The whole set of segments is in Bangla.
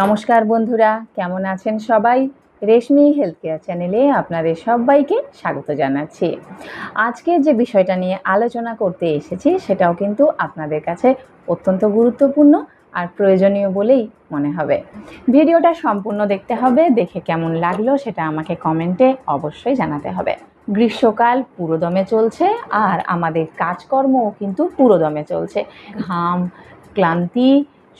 নমস্কার বন্ধুরা, কেমন আছেন সবাই? রেশমি হেলথ কেয়ার চ্যানেলে আপনাদের সবাইকে স্বাগত জানাচ্ছি। আজকে যে বিষয়টা নিয়ে আলোচনা করতে এসেছি, সেটাও কিন্তু আপনাদের কাছে অত্যন্ত গুরুত্বপূর্ণ আর প্রয়োজনীয় বলেই মনে হবে। ভিডিওটা সম্পূর্ণ দেখতে হবে, দেখে কেমন লাগল সেটা আমাকে কমেন্টে অবশ্যই জানাতে হবে। গ্রীষ্মকাল পুরোদমে চলছে আর আমাদের কাজকর্মও কিন্তু পুরোদমে চলছে। ঘাম, ক্লান্তি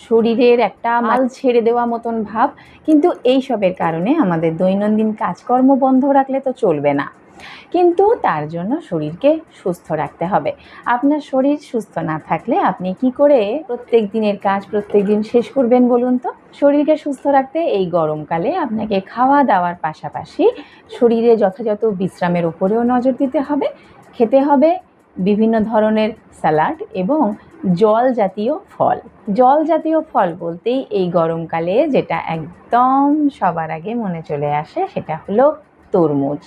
শরীরের একটা মাল ছেড়ে দেওয়া মতন ভাব কিন্তু এই সবের কারণে আমাদের দৈনন্দিন কাজকর্ম বন্ধ রাখলে তো চলবে না। কিন্তু তার জন্য শরীরকে সুস্থ রাখতে হবে। আপনার শরীর সুস্থ না থাকলে আপনি কি করে প্রত্যেক দিনের কাজ প্রত্যেক দিন শেষ করবেন বলুন তো? শরীরকে সুস্থ রাখতে এই গরমকালে আপনাকে খাওয়া দাওয়ার পাশাপাশি শরীরে যথাযথ বিশ্রামের উপরেও নজর দিতে হবে খেতে হবে বিভিন্ন ধরনের স্যালাড এবং জল জাতীয় ফল। জল জাতীয় ফল বলতেই এই গরমকালে যেটা একদম সবার আগে মনে চলে আসে সেটা হলো তরমুজ।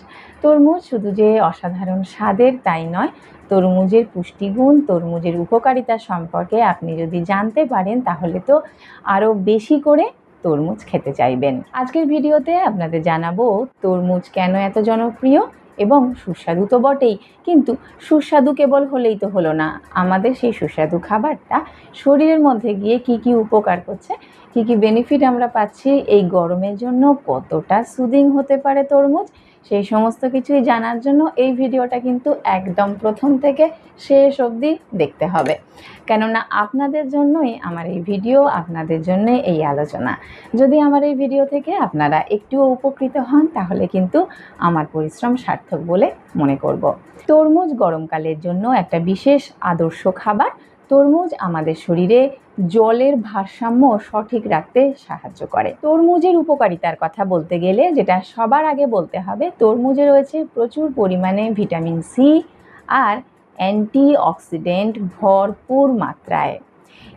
তরমুজ শুধু যে অসাধারণ স্বাদের তাই নয়, তরমুজের পুষ্টিগুণ, তরমুজের উপকারিতা সম্পর্কে আপনি যদি জানতে পারেন তাহলে তো আরও বেশি করে তরমুজ খেতে চাইবেন। আজকের ভিডিওতে আপনাদের জানাব, তরমুজ কেন এত জনপ্রিয়? এবং সুস্বাদু তো বটেই, কিন্তু সুস্বাদু কেবল হলেই তো হলো না। আমাদের সেই সুস্বাদু খাবারটা শরীরের মধ্যে গিয়ে কি কি উপকার করছে, কি কি বেনিফিট আমরা পাচ্ছি, এই গরমের জন্য কতটা সুদিং হতে পারে তরমুজ সেই সমস্ত কিছুই জানার জন্য এই ভিডিওটা কিন্তু একদম প্রথম থেকে শেষ অবধি দেখতে হবে। কেননা আপনাদের জন্যই আমার এই ভিডিও, আপনাদের জন্য এই আলোচনা। যদি আমার এই ভিডিও থেকে আপনারা একটুও উপকৃত হন, তাহলে কিন্তু আমার পরিশ্রম সার্থক বলে মনে করব। তরমুজ গরমকালের জন্য একটা বিশেষ আদর্শ খাবার। তরমুজ আমাদের শরীরে জলের ভারসাম্য সঠিক রাখতে সাহায্য করে। তরমুজের উপকারিতার কথা বলতে গেলে, যেটা সবার আগে বলতে হবে, তরমুজে রয়েছে প্রচুর পরিমাণে ভিটামিন সি আর অ্যান্টি অক্সিডেন্ট ভরপুর মাত্রায়।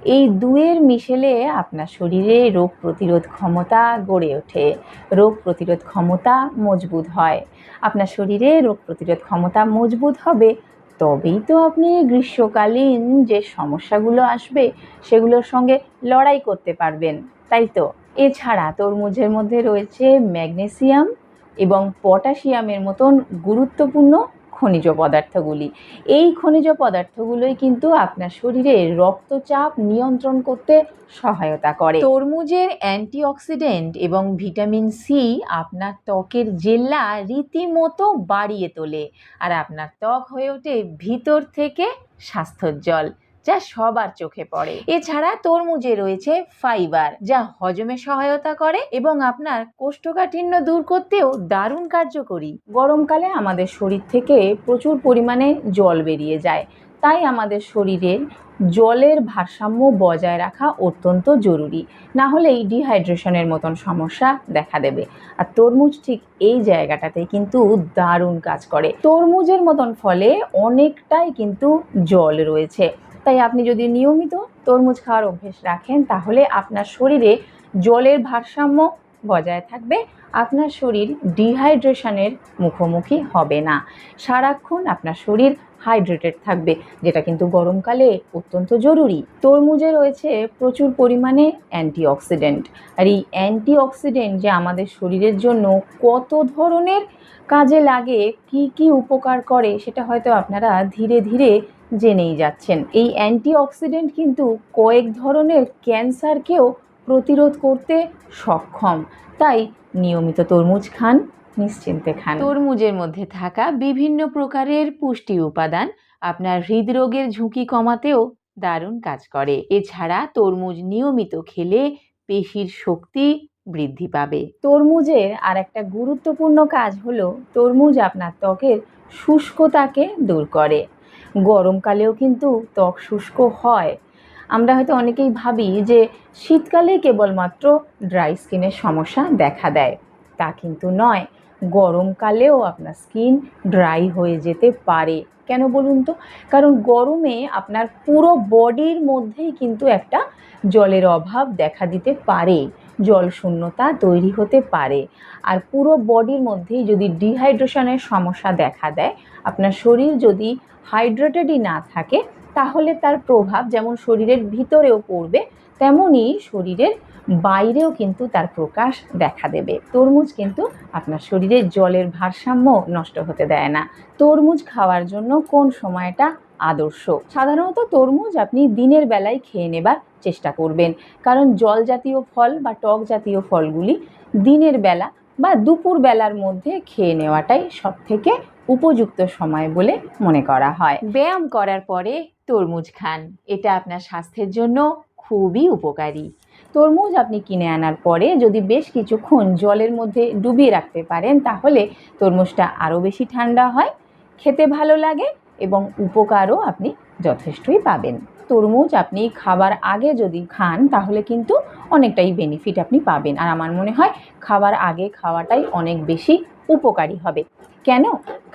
এই দুয়ের মিশেলে আপনার শরীরে রোগ প্রতিরোধ ক্ষমতা গড়ে ওঠে। রোগ প্রতিরোধ ক্ষমতা মজবুত হয়। আপনার শরীরে রোগ প্রতিরোধ ক্ষমতা মজবুত হবে তবেই তো আপনি গ্রীষ্মকালীন যে সমস্যাগুলো আসবে, সেগুলোর সঙ্গে লড়াই করতে পারবেন, তাই তো? এছাড়া তরমুজের মধ্যে রয়েছে ম্যাগনেসিয়াম এবং পটাশিয়ামের মতন গুরুত্বপূর্ণ খনিজ পদার্থগুলি। এই খনিজ পদার্থগুলোই কিন্তু আপনার শরীরে রক্তচাপ নিয়ন্ত্রণ করতে সহায়তা করে। তরমুজের অ্যান্টিঅক্সিডেন্ট এবং ভিটামিন সি আপনার ত্বকের জেল্লা রীতিমতো বাড়িয়ে তোলে। আর আপনার ত্বক হয়ে ওঠে ভিতর থেকে স্বাস্থ্যোজ্জ্বল। যা সবার চোখে পড়ে। এছাড়া তরমুজে রয়েছে ফাইবার, যা হজমে সহায়তা করে এবং আপনার কোষ্ঠকাঠিন্য দূর করতেও দারুণ কার্যকরী। গরমকালে আমাদের শরীর থেকে প্রচুর পরিমাণে জল বেরিয়ে যায়। তাই আমাদের শরীরের জলের ভারসাম্য বজায় রাখা অত্যন্ত জরুরি। না হলেই ডিহাইড্রেশনের মতন সমস্যা দেখা দেবে। আর তরমুজ ঠিক এই জায়গাটাতে কিন্তু দারুণ কাজ করে। তরমুজের মতন ফলে অনেকটাই কিন্তু জল রয়েছে। তাই আপনি যদি নিয়মিত তরমুজ খাওয়ার অভ্যেস রাখেন, তাহলে আপনার শরীরে জলের ভারসাম্য বজায় থাকবে। আপনার শরীর ডিহাইড্রেশনের মুখোমুখি হবে না। সারাক্ষণ আপনার শরীর হাইড্রেটেড থাকবে, যেটা কিন্তু গরমকালে অত্যন্ত জরুরি। তরমুজে রয়েছে প্রচুর পরিমাণে অ্যান্টিঅক্সিডেন্ট। আর এই অ্যান্টিঅক্সিডেন্ট যে আমাদের শরীরের জন্য কত ধরনের কাজে লাগে, কি কি উপকার করে, সেটা হয়তো আপনারা ধীরে ধীরে জেনেই যাচ্ছেন। এই অ্যান্টিঅক্সিডেন্ট কিন্তু কয়েক ধরনের ক্যান্সারকেও প্রতিরোধ করতে সক্ষম। তাই নিয়মিত তরমুজ খান। নিশ্চিন্তে খান। তরমুজের মধ্যে থাকা বিভিন্ন প্রকারের পুষ্টি উপাদান আপনার হৃদরোগের ঝুঁকি কমাতেও দারুণ কাজ করে। এছাড়া তরমুজ নিয়মিত খেলে পেশির শক্তি বৃদ্ধি পাবে। তরমুজের আর একটা গুরুত্বপূর্ণ কাজ হলো তরমুজ আপনার ত্বকের শুষ্কতাকে দূর করে। গরমকালেও কিন্তু ত্বক শুষ্ক হয়। আমরা হয়তো অনেকেই ভাবি যে শীতকালে কেবলমাত্র ড্রাই স্কিনের সমস্যা দেখা দেয়। তা কিন্তু নয়। গরমকালেও আপনার স্কিন ড্রাই হয়ে যেতে পারে। কেন বলুন তো? কারণ গরমে আপনার পুরো বডির মধ্যেই কিন্তু একটা জলের অভাব দেখা দিতে পারে। জল শূন্যতা তৈরি হতে পারে। আর পুরো বডির মধ্যেই যদি ডিহাইড্রেশনের সমস্যা দেখা দেয়, আপনার শরীর যদি হাইড্রেটেডই না থাকে, তাহলে তার প্রভাব যেমন শরীরের ভিতরেও পড়বে তেমনই শরীরের বাইরেও কিন্তু তার প্রকাশ দেখা দেবে। তরমুজ কিন্তু আপনার শরীরে জলের ভারসাম্য নষ্ট হতে দেয় না। তরমুজ খাওয়ার জন্য কোন সময়টা আদর্শ? সাধারণত তরমুজ আপনি দিনের বেলায় খেয়ে নেবার চেষ্টা করবেন। কারণ জল জাতীয় ফল বা টক জাতীয় ফলগুলি দিনের বেলা বা দুপুর বেলার মধ্যে খেয়ে নেওয়াটাই সব থেকে উপযুক্ত সময় বলে মনে করা হয়। ব্যায়াম করার পরে তরমুজ খান। এটা আপনার স্বাস্থ্যের জন্য খুবই উপকারী। তরমুজ আপনি কিনে আনার পরে যদি বেশ কিছুক্ষণ জলের মধ্যে ডুবিয়ে রাখতে পারেন, তাহলে তরমুজটা আরও বেশি ঠান্ডা হয়, খেতে ভালো লাগে এবং উপকারও আপনি যথেষ্টই পাবেন। তরমুজ আপনি খাবার আগে যদি খান, তাহলে কিন্তু অনেকটাই বেনিফিট আপনি পাবেন। আর আমার মনে হয়, খাবার আগে খাওয়াটাই অনেক বেশি উপকারী হবে। কেন?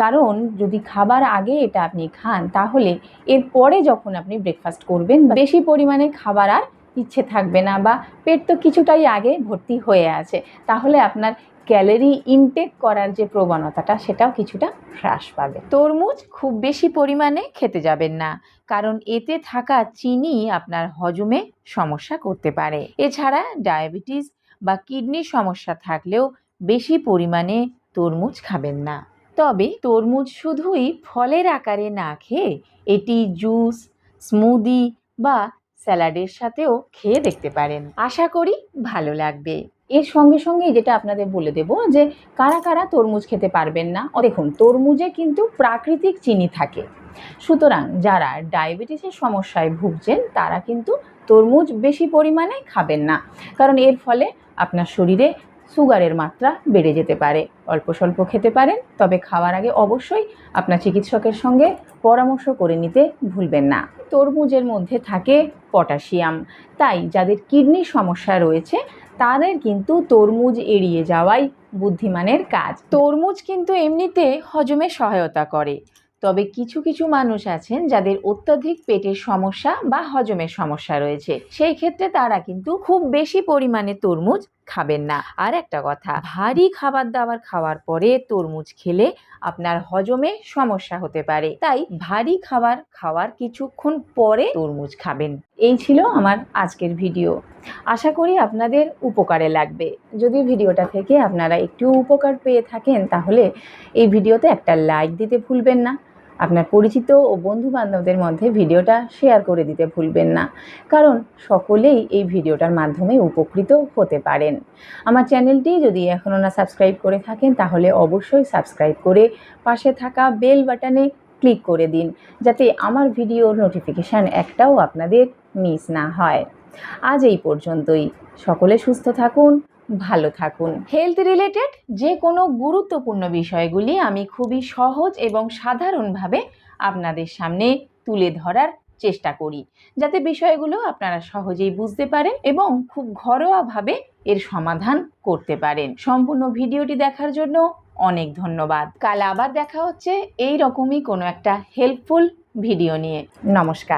কারণ যদি খাবার আগে এটা আপনি খান, তাহলে এরপরে যখন আপনি ব্রেকফাস্ট করবেন, বেশি পরিমাণে খাবার আর ইচ্ছে থাকবে না বা পেট তো কিছুটাই আগে ভর্তি হয়ে আছে, তাহলে আপনার ক্যালোরি ইনটেক করার যে প্রবণতাটা, সেটাও কিছুটা হ্রাস পাবে। তরমুজ খুব বেশি পরিমাণে খেতে যাবেন না, কারণ এতে থাকা চিনি আপনার হজমে সমস্যা করতে পারে। এছাড়া ডায়াবেটিস বা কিডনির সমস্যা থাকলেও বেশি পরিমাণে তরমুজ খাবেন না। তবে তরমুজ শুধুই ফলের আকারে না খেয়ে এটি জুস, স্মুদি বা স্যালাডের সাথেও খেয়ে দেখতে পারেন। আশা করি ভালো লাগবে। এর সঙ্গে সঙ্গে যেটা আপনাদের বলে দেব যে কারা কারা তরমুজ খেতে পারবেন না, দেখুন তরমুজে কিন্তু প্রাকৃতিক চিনি থাকে। সুতরাং যারা ডায়াবেটিসের সমস্যায় ভুগছেন, তারা কিন্তু তরমুজ বেশি পরিমাণে খাবেন না। কারণ এর ফলে আপনার শরীরে সুগারের মাত্রা বেড়ে যেতে পারে। অল্প স্বল্প খেতে পারেন, তবে খাওয়ার আগে অবশ্যই আপনার চিকিৎসকের সঙ্গে পরামর্শ করে নিতে ভুলবেন না। তরমুজের মধ্যে থাকে পটাশিয়াম। তাই যাদের কিডনির সমস্যা রয়েছে, তাদের কিন্তু তরমুজ এড়িয়ে যাওয়াই বুদ্ধিমানের কাজ। তরমুজ কিন্তু এমনিতে হজমে সহায়তা করে। তবে কিছু কিছু মানুষ আছেন যাদের অত্যাধিক পেটের সমস্যা বা হজমের সমস্যা রয়েছে। সেই ক্ষেত্রে তারা কিন্তু খুব বেশি পরিমাণে তরমুজ খাবেন না। আর একটা কথা, ভারী খাবার দাবার খাওয়ার পরে তরমুজ খেলে আপনার হজমে সমস্যা হতে পারে। তাই ভারী খাবার খাওয়ার কিছুক্ষণ পরে তরমুজ খাবেন। এই ছিল আমার আজকের ভিডিও। আশা করি আপনাদের উপকারে লাগবে। যদি ভিডিওটা থেকে আপনারা একটু উপকার পেয়ে থাকেন, তাহলে এই ভিডিওতে একটা লাইক দিতে ভুলবেন না। আপনার পরিচিত ও বন্ধু বান্ধবদের মধ্যে ভিডিওটা শেয়ার করে দিতে ভুলবেন না। কারণ সকলেই এই ভিডিওটার মাধ্যমে উপকৃত হতে পারেন। আমার চ্যানেলটি যদি এখনও না সাবস্ক্রাইব করে থাকেন, তাহলে অবশ্যই সাবস্ক্রাইব করে পাশে থাকা বেল বাটনে ক্লিক করে দিন, যাতে আমার ভিডিওর নোটিফিকেশান একটাও আপনাদের মিস না হয়। আজ এই পর্যন্তই। সকলে সুস্থ থাকুন ভালো থাকুন। হেলথ রিলেটেড যে কোনো গুরুত্বপূর্ণ বিষয়গুলি আমি খুবই সহজ এবং সাধারণভাবে আপনাদের সামনে তুলে ধরার চেষ্টা করি, যাতে বিষয়গুলো আপনারা সহজেই বুঝতে পারেন এবং খুব ঘরোয়াভাবে এর সমাধান করতে পারেন। সম্পূর্ণ ভিডিওটি দেখার জন্য অনেক ধন্যবাদ। কাল আবার দেখা হচ্ছে এই রকমই কোনো একটা হেল্পফুল ভিডিও নিয়ে। নমস্কার।